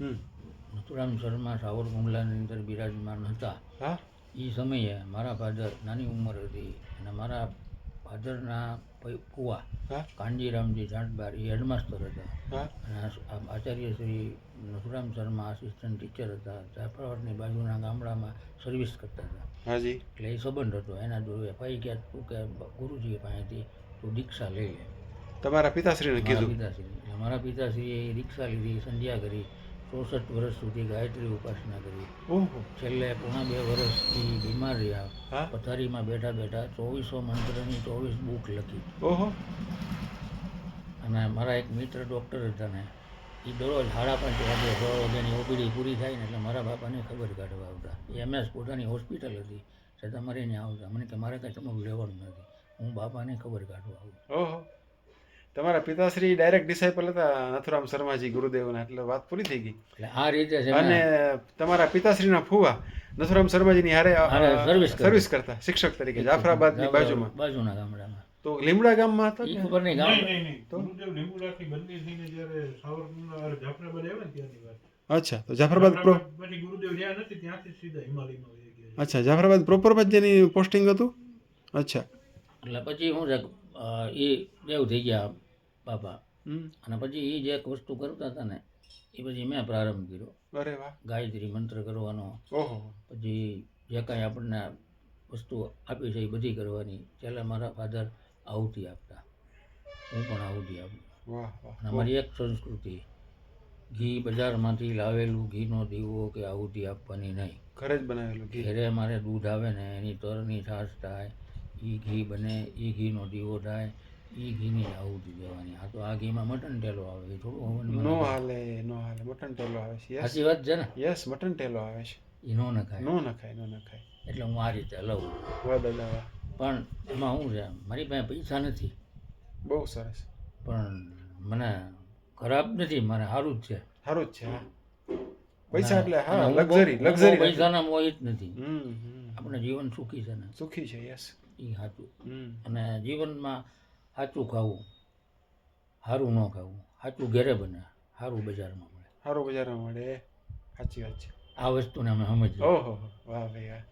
હમ. શર્મા સાવર બંગલાની અંદર બિરાજમાન હતા. એ સમયે મારા ફાધર નાની ઉંમર હતી અને મારા ફાધરના કુવા કાનજીરામજી જાટબાર એ હેડમાસ્ટર હતા. અને આચાર્ય શ્રી નથુરામ શર્મા આસિસ્ટન્ટ ટીચર હતા. જાફરાબાદની બાજુના ગામડામાં સર્વિસ કરતા હતા. એટલે એ સંબંધ હતો. એના જોડે ભાઈ કે તું કે ગુરુજી પાસેથી તું દીક્ષા લઈ લે. તમારા પિતાશ્રીને કીધું? પિતાશ્રી મારા પિતાશ્રીએ એ દીક્ષા લીધી સંધ્યા કરી. ચોસઠ વર્ષ સુધી ગાયત્રી ઉપાસના કરી. છેલ્લે પોણા બે વર્ષથી બીમાર રહ્યા. પથારીમાં બેઠા બેઠા ચોવીસો મંત્રની ચોવીસ બુક લખી. ઓહો. અને મારા એક મિત્ર ડૉક્ટર હતા ને એ દરરોજ સાડા પાંચ વાગે છ વાગ્યાની ઓપીડી પૂરી થાય ને એટલે મારા બાપાને ખબર કાઢવા આવતા. એ એમએસ પોતાની હોસ્પિટલ હતી. છતાં મારે ત્યાં આવતા. મને કે મારે કાંઈ તમારું લેવાનું નથી. હું બાપાને ખબર કાઢવા આવું. ઓહો. તમારા પિતાશ્રી ડાયરેક્ટ ડિસાઇપલ હતા નથુરામ શર્માજી ગુરુદેવના એટલે વાત પૂરી થઈ ગઈ એટલે આ રીતે છે અને તમારા પિતાશ્રીના ફુવા નથુરામ શર્માજીની હારે સર્વિસ કરતા. સર્વિસ કરતા શિક્ષક તરીકે જાફરાબાદની બાજુમાં બાજુના ગામડામાં તો લીમડા ગામમાં હતા કે? ખબર નહીં ગામ નહીં નહીં નહીં તો? લીમડાથી બદલી થઈને જ્યારે સાવરકુંડલા જાફરાબાદ આવ્યા ને ત્યાંની વાત અચ્છા તો જાફરાબાદ પ્રો પછી ગુરુદેવ રહ્યા નથી ત્યાંથી સીધા હિમાલયમાં. અચ્છા જાફરાબાદ પ્રોપરમાં જ જેની પોસ્ટિંગ હતું અચ્છા એટલે પછી અ, એ દેવ થઈ ગયા બાપા. અને પછી એ જે એક વસ્તુ કરતા હતા ને એ પછી મેં પ્રારંભ કર્યો. ગાયત્રી મંત્ર કરવાનો. પછી જે કાંઈ આપણને વસ્તુ આપી છે એ બધી કરવાની. છેલ્લે મારા ફાધર આહુતિ આપતા. હું પણ આહુતિ આપું. અમારી એક સંસ્કૃતિ. ઘી બજારમાંથી લાવેલું ઘીનો દીવો કે આહુતિ આપવાની નહીં. ઘરે જ બનાવેલું ઘરે મારે દૂધ આવે ને એની તરની છાશ થાય એ ઘી બને એ ઘીનો દીવો થાય એ ઘીની આહુતિ દેવાની. આ તો આ ઘીમાં મટન ટેલો આવે એ થોડું નો. હાલે નો હાલે. મટન ટેલો આવે છે. સાચી વાત છે ને? યસ મટન ટેલો આવે છે. એ નો નખાય. નો નખાય નો નખાય. એટલે હું આ રીતે લઉં વાહ પણ એમાં શું છે મારી પાસે પૈસા નથી. બહુ સરસ. પણ મને ખરાબ નથી મને સારું જ છે. સારું જ છે હા. પૈસા એટલે હા લક્ઝરી લક્ઝરી પૈસાના મોહિત નથી. આપણે જીવન સુખી છે ને? સુખી છે યસ એ સાચું. અને જીવનમાં સાચું ખાવું સારું ન ખાવું સાચું ઘેરે બને સારું બજારમાં મળે. સારું બજારમાં મળે સાચી વાત છે. આ વસ્તુને અમે સમજીએ. ઓહો વાહ ભાઈ વાહ.